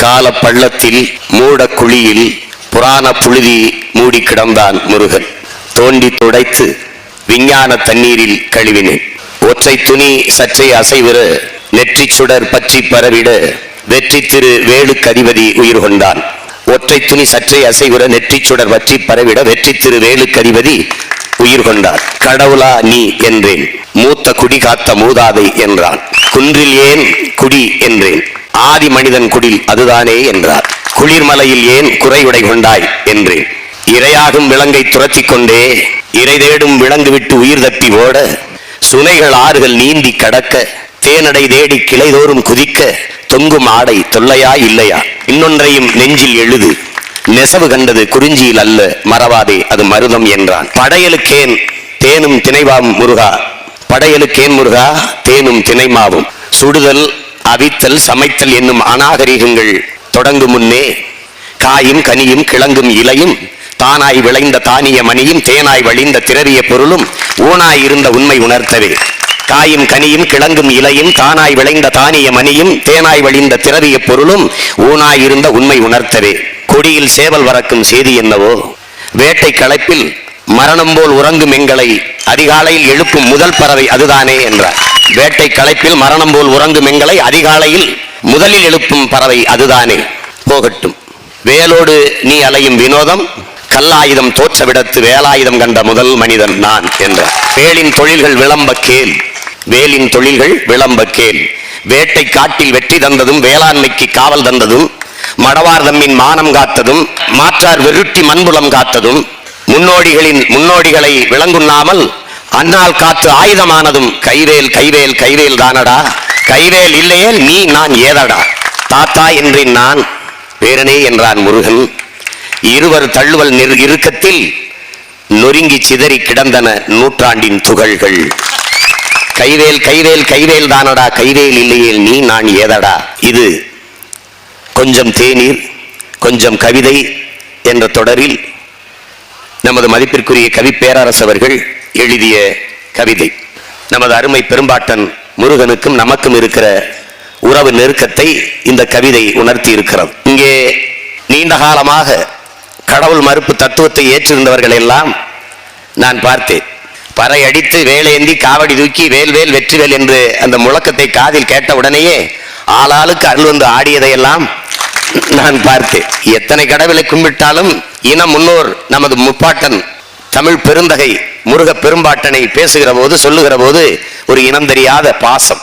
கால பள்ளத்தில் மூட குழியில் புராண புழுதி மூடி கிடந்தான் முருகன். தோண்டி துடைத்து விஞ்ஞான தண்ணீரில் கழுவினேன். ஒற்றை துணி சற்றே அசைவிற நெற்றி சுடர் பற்றி பரவிட வெற்றி திரு வேலுக்கதிபதி உயிர் கொண்டான். ஒற்றை துணி சற்றே அசைவிற நெற்றி சுடர் பற்றி பரவிட வெற்றி திரு வேலுக்கதிபதி உயிர் கொண்டார் கடவுளா நீ என்றேன். மூத்த குடி காத்த மூதாதை என்றான். குன்றில் ஏன் குடி என்றேன். ஆதி மனிதன் குடில் அதுதானே என்றார். குளிர்மலையில் ஏன் குறையுடை கொண்டாய் என்றேன் இரையாகும் விலங்கை துரத்தி கொண்டே இறை தேடும் விலங்கு விட்டு உயிர் தப்பி ஓட. சுனைகள் ஆறுகள் நீந்தி கடக்க. தேனடை தேடி கிளைதோறும் குதிக்க. தொங்கும் ஆடை தொல்லையா இல்லையா? இன்னொன்றையும் நெஞ்சில் எழுது. நெசவு கண்டது குறிஞ்சியில் அல்ல. மறவாதே அது மருதம் என்றான். படையலுக்கேன் தேனும் திணைவாம் முருகா. படையலுக்கேன் முருகா தேனும் திணைமாவும். சுடுதல் அவித்தல் சமைத்தல் என்னும் அநாகரிகங்கள் தொடங்கும் முன்னே காயும் கனியும் கிழங்கும் இலையும் தானாய் விளைந்த தானிய மணியும் தேனாய் வழிந்த திரவிய பொருளும் ஊனாய் இருந்த உண்மை உணர்த்தவே. காயும் கனியும் கிழங்கும் இலையும் தானாய் விளைந்த தானிய மணியும் தேனாய் வழிந்த திரவிய பொருளும் ஊனாய் இருந்த உண்மை உணர்த்தவே. கொடியில் சேவல் வரக்கும் செய்தி என்னவோ? வேட்டை களைப்பில் மரணம் போல் உறங்கும் எங்களை அதிகாலையில் எழுப்பும் முதல் பறவை அதுதானே என்றார். வேட்டை களைப்பில் மரணம் போல் உறங்கும் எங்களை அதிகாலையில் முதலில் எழுப்பும் பறவை அதுதானே. போகட்டும். வேலோடு நீ அலையும் வினோதம் கல்லாயுதம் தோற்றவிடத்து வேலாயுதம் கண்ட முதல் மனிதன் நான் என்றார் வேலின் தொழில்கள் விளம்ப கேள். வேலின் தொழில்கள் விளம்ப கேள். வேட்டை காட்டில் வெற்றி தந்ததும் வேளாண்மைக்கு காவல் தந்ததும் மடவார் தம்மின் மானம் காத்ததும் மாற்றார் வெருட்டி மண்புலம் காத்ததும் முன்னோடிகளின் முன்னோடிகளை விளங்குண்ணாமல் அன்னால் காத்து ஆயுதமானதும் கைவேல் கைவேல் கைவேல் தானடா. கைவேல் இல்லையே நீ நான் ஏதடா. தாத்தா என்றேன் நான் பேரனே என்றான் முருகன். இருவர் தள்ளுவல் இறுக்கத்தில் நொறுங்கி சிதறி கிடந்தன நூற்றாண்டின் துகள்கள். கைவேல் கைவேல் கைவேல் தானடா. கைவேல் இல்லையேல் நீ நான் ஏதடா. இது கொஞ்சம் தேநீர் கொஞ்சம் கவிதை என்ற தொடரில் நமது மதிப்பிற்குரிய கவி பேரரசவர்கள் அவர்கள் எழுதிய கவிதை. நமது அருமை பெரும்பாட்டன் முருகனுக்கும் நமக்கும் இருக்கிற உறவு நெருக்கத்தை இந்த கவிதை உணர்த்தி இருக்கிறது இங்கே நீண்ட காலமாக கடவுள் மறுப்பு தத்துவத்தை ஏற்றிருந்தவர்கள் எல்லாம் நான் பார்த்தேன். பறை அடித்து வேலேந்தி காவடி தூக்கி வேல் வேல் வெற்றிவேல் என்று அந்த முழக்கத்தை காதில் கேட்ட உடனேயே ஆளாளுக்கு அருள் வந்து ஆடியதையெல்லாம் நான் பார்த்தேன். எத்தனை கடவுளை கும்பிட்டாலும் இன முன்னோர் நமது முப்பாட்டன் தமிழ் பெருந்தகை முருக பெரும்பாட்டனை பேசுகிற போது சொல்லுகிற போது ஒரு இனம் தெரியாத பாசம்.